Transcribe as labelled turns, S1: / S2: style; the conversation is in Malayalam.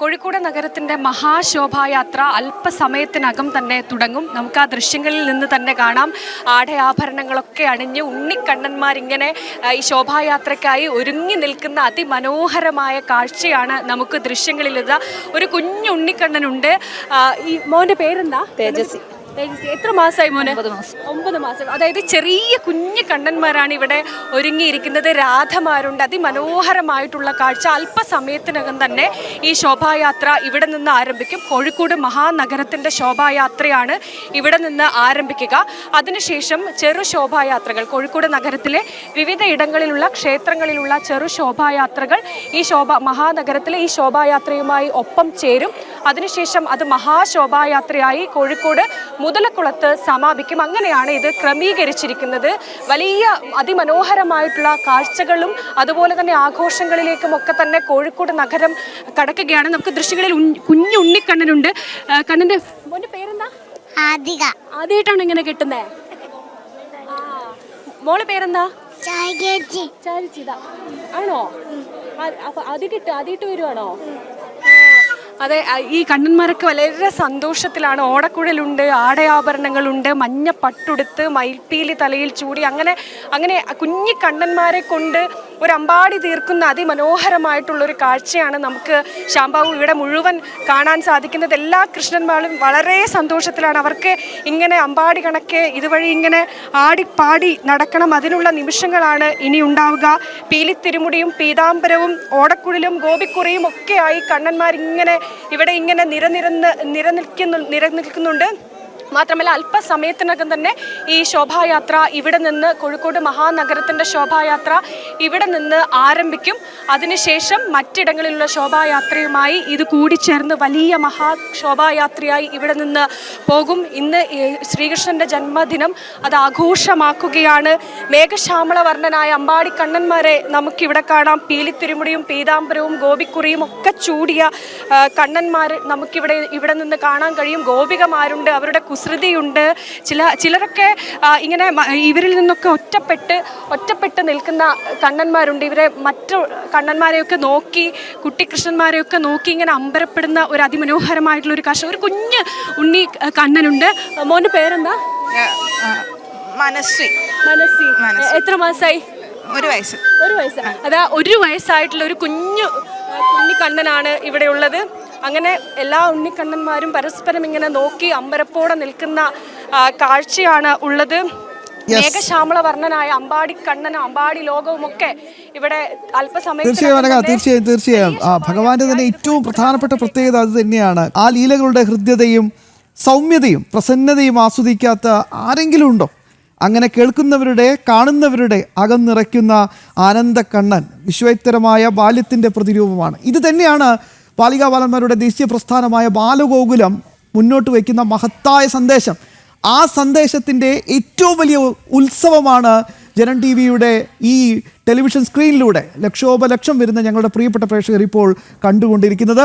S1: കോഴിക്കോട് നഗരത്തിന്റെ മഹാശോഭായാത്ര അല്പസമയത്തിനകം തന്നെ തുടങ്ങും. നമുക്ക് ആ ദൃശ്യങ്ങളിൽ നിന്ന് തന്നെ കാണാം. ആടയാഭരണങ്ങളൊക്കെ അണിഞ്ഞ് ഉണ്ണിക്കണ്ണന്മാരിങ്ങനെ ഈ ശോഭായാത്രയ്ക്കായി ഒരുങ്ങി നിൽക്കുന്ന അതിമനോഹരമായ കാഴ്ചയാണ് നമുക്ക് ദൃശ്യങ്ങളിൽ ഇത് ഒരു കുഞ്ഞു ഉണ്ണിക്കണ്ണനുണ്ട് ഈ മോന്റെ പേരെന്താ?
S2: തേജസ്വി.
S1: എത്ര മാസമായി മോനെ?
S2: ഒമ്പത് മാസം.
S1: അതായത് ചെറിയ കുഞ്ഞു കണ്ണന്മാരാണ് ഇവിടെ ഒരുങ്ങിയിരിക്കുന്നത്. രാധമാരുണ്ട്. അതിമനോഹരമായിട്ടുള്ള കാഴ്ച. അല്പസമയത്തിനകം തന്നെ ഈ ശോഭായാത്ര ഇവിടെ നിന്ന് ആരംഭിക്കും. കോഴിക്കോട് മഹാനഗരത്തിന്റെ ശോഭായാത്രയാണ് ഇവിടെ നിന്ന് ആരംഭിക്കുക. അതിനുശേഷം ചെറു ശോഭായാത്രകൾ. കോഴിക്കോട് നഗരത്തിലെ വിവിധ ഇടങ്ങളിലുള്ള ക്ഷേത്രങ്ങളിലുള്ള ചെറു ശോഭായാത്രകൾ ഈ ശോഭ മഹാനഗരത്തിലെ ഈ ശോഭായാത്രയുമായി ഒപ്പം ചേരും. അതിനുശേഷം അത് മഹാശോഭായാത്രയായി കോഴിക്കോട് മുതലക്കുളത്ത് സമാപിക്കും. അങ്ങനെയാണ് ഇത് ക്രമീകരിച്ചിരിക്കുന്നത്. വലിയ അതിമനോഹരമായിട്ടുള്ള കാഴ്ചകളും അതുപോലെ തന്നെ ആഘോഷങ്ങളിലേക്കും ഒക്കെ തന്നെ കോഴിക്കോട് നഗരം കടക്കുകയാണ്. നമുക്ക് ദൃശ്യങ്ങളിൽ കുഞ്ഞു ഉണ്ണിക്കണ്ണനുണ്ട് കണ്ണന്റെ പേരെന്താ?
S3: ആദിക.
S1: ആദ്യമായിട്ടാണ് ഇങ്ങനെ കിട്ടുന്നത് മോളെ പേരെന്താ? ആണോ? അത് കിട്ടും ആദ്യമായിട്ട് വരുവാണോ? അതെ ഈ കണ്ണന്മാരൊക്കെ വളരെ സന്തോഷത്തിലാണ്. ഓടക്കുഴലുണ്ട് ആടയാഭരണങ്ങളുണ്ട് മഞ്ഞ പട്ടുടുത്ത് മയിൽപ്പീലി തലയിൽ ചൂടി. അങ്ങനെ അങ്ങനെ കുഞ്ഞി കണ്ണന്മാരെ കൊണ്ട് ഒരു അമ്പാടി തീർക്കുന്ന അതിമനോഹരമായിട്ടുള്ളൊരു കാഴ്ചയാണ് നമുക്ക് ശാംബാവു ഇവിടെ മുഴുവൻ കാണാൻ സാധിക്കുന്നത്. എല്ലാ കൃഷ്ണന്മാരും വളരെ സന്തോഷത്തിലാണ്. അവർക്ക് ഇങ്ങനെ അമ്പാടി കണക്കെ ഇതുവഴി ഇങ്ങനെ ആടിപ്പാടി നടക്കണം. അതിനുള്ള നിമിഷങ്ങളാണ് ഇനി ഉണ്ടാവുക. പീലിത്തിരുമുടിയും പീതാംബരവും ഓടക്കുഴലും ഗോപിക്കുറിയും ഒക്കെയായി കണ്ണന്മാരിങ്ങനെ ഇവിടെ ഇങ്ങനെ നിരനിരന്ന് നിരനിൽക്കുന്നു നിരനിൽക്കുന്നുണ്ട്. മാത്രമല്ല അല്പസമയത്തിനകം തന്നെ ഈ ശോഭായാത്ര ഇവിടെ നിന്ന് കോഴിക്കോട് മഹാനഗരത്തിന്റെ ശോഭായാത്ര ഇവിടെ നിന്ന് ആരംഭിക്കും. അതിനുശേഷം മറ്റിടങ്ങളിലുള്ള ശോഭായാത്രയുമായി ഇത് കൂടിച്ചേർന്ന് വലിയ മഹാ ശോഭായാത്രയായി ഇവിടെ നിന്ന് പോകും. ഇന്ന് ശ്രീകൃഷ്ണന്റെ ജന്മദിനം അത് ആഘോഷമാക്കുകയാണ്. മേഘശ്യാമള വർണനായ അമ്പാടി കണ്ണന്മാരെ നമുക്കിവിടെ കാണാം. പീലിത്തിരുമുടിയും പീതാംബരവും ഗോപിക്കുറിയും ഒക്കെ ചൂടിയ കണ്ണന്മാർ നമുക്കിവിടെ ഇവിടെ നിന്ന് കാണാൻ കഴിയും. ഗോപികമാരുണ്ട്. അവരുടെ കുസൃതിയുണ്ട് ചില ചിലരൊക്കെ ഇങ്ങനെ ഇവരിൽ നിന്നൊക്കെ ഒറ്റപ്പെട്ട് ഒറ്റപ്പെട്ട് നിൽക്കുന്ന കണ്ണന്മാരുണ്ട്. ഇവരെ മറ്റു കണ്ണന്മാരെയൊക്കെ നോക്കി കുട്ടിക്കൃഷ്ണന്മാരെയൊക്കെ നോക്കി ഇങ്ങനെ അമ്പരപ്പെടുന്ന ഒരു അതിമനോഹരമായിട്ടുള്ള ഒരു കാഴ്ച ഒരു കുഞ്ഞ് ഉണ്ണി കണ്ണനുണ്ട്. മോന്റെ പേരെന്താ?
S2: മനസ്വി.
S1: മനസ്സി
S2: മനസ്സി.
S1: എത്ര മാസമായി
S2: ഒരു വയസ്സ്.
S1: ഒരു വയസ്സ്. അതാ ഒരു വയസ്സായിട്ടുള്ള ഒരു കുഞ്ഞു ആ, ഉണ്ണിക്കണ്ണനാണ് ഇവിടെ ഉള്ളത് അങ്ങനെ എല്ലാ ഉണ്ണിക്കണ്ണന്മാരും പരസ്പരം ഇങ്ങനെ നോക്കി അമ്പരപ്പോടെ നിൽക്കുന്ന കാഴ്ചയാണ് ഉള്ളത്. മേഘശ്യാമള വർണനായ അമ്പാടി കണ്ണനും അമ്പാടി ലോകവും ഒക്കെ ഇവിടെ അല്പസമയം
S4: തീർച്ചയായും തീർച്ചയായും തീർച്ചയായും. ഭഗവാന്റെ തന്നെ ഏറ്റവും പ്രധാനപ്പെട്ട പ്രത്യേകത അത് തന്നെയാണ്. ആ ലീലകളുടെ ഹൃദ്യതയും സൗമ്യതയും പ്രസന്നതയും ആസ്വദിക്കാത്ത ആരെങ്കിലും ഉണ്ടോ? അങ്ങനെ കേൾക്കുന്നവരുടെ കാണുന്നവരുടെ അകം നിറയ്ക്കുന്ന ആനന്ദ കണ്ണൻ വിശ്വോത്തരമായ ബാല്യത്തിന്റെ പ്രതിരൂപമാണ്. ഇത് തന്നെയാണ് ബാലികാബാലന്മാരുടെ ദേശീയ പ്രസ്ഥാനമായ ബാലഗോകുലം മുന്നോട്ട് വയ്ക്കുന്ന മഹത്തായ സന്ദേശം. ആ സന്ദേശത്തിന്റെ ഏറ്റവും വലിയ ഉത്സവമാണ് ജനൻ ടി വിയുടെ ഈ ടെലിവിഷൻ സ്ക്രീനിലൂടെ ലക്ഷോപലക്ഷം വരുന്ന ഞങ്ങളുടെ പ്രിയപ്പെട്ട പ്രേക്ഷകർ ഇപ്പോൾ കണ്ടുകൊണ്ടിരിക്കുന്നത്.